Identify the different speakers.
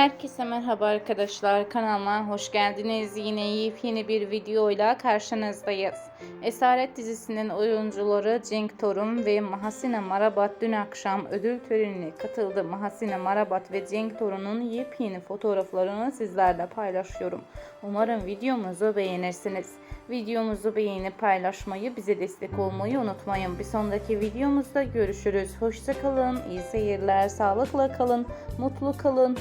Speaker 1: Herkese merhaba arkadaşlar. Kanalıma hoş geldiniz. Yine yepyeni bir videoyla karşınızdayız. Esaret dizisinin oyuncuları Cenk Torun ve Mahasine Marabat dün akşam ödül törenine katıldı. Mahasine Marabat ve Cenk Torun'un yepyeni fotoğraflarını sizlerle paylaşıyorum. Umarım videomuzu beğenirsiniz. Videomuzu beğenip paylaşmayı, bize destek olmayı unutmayın. Bir sonraki videomuzda görüşürüz. hoşçakalın iyi seyirler, sağlıkla kalın, mutlu kalın.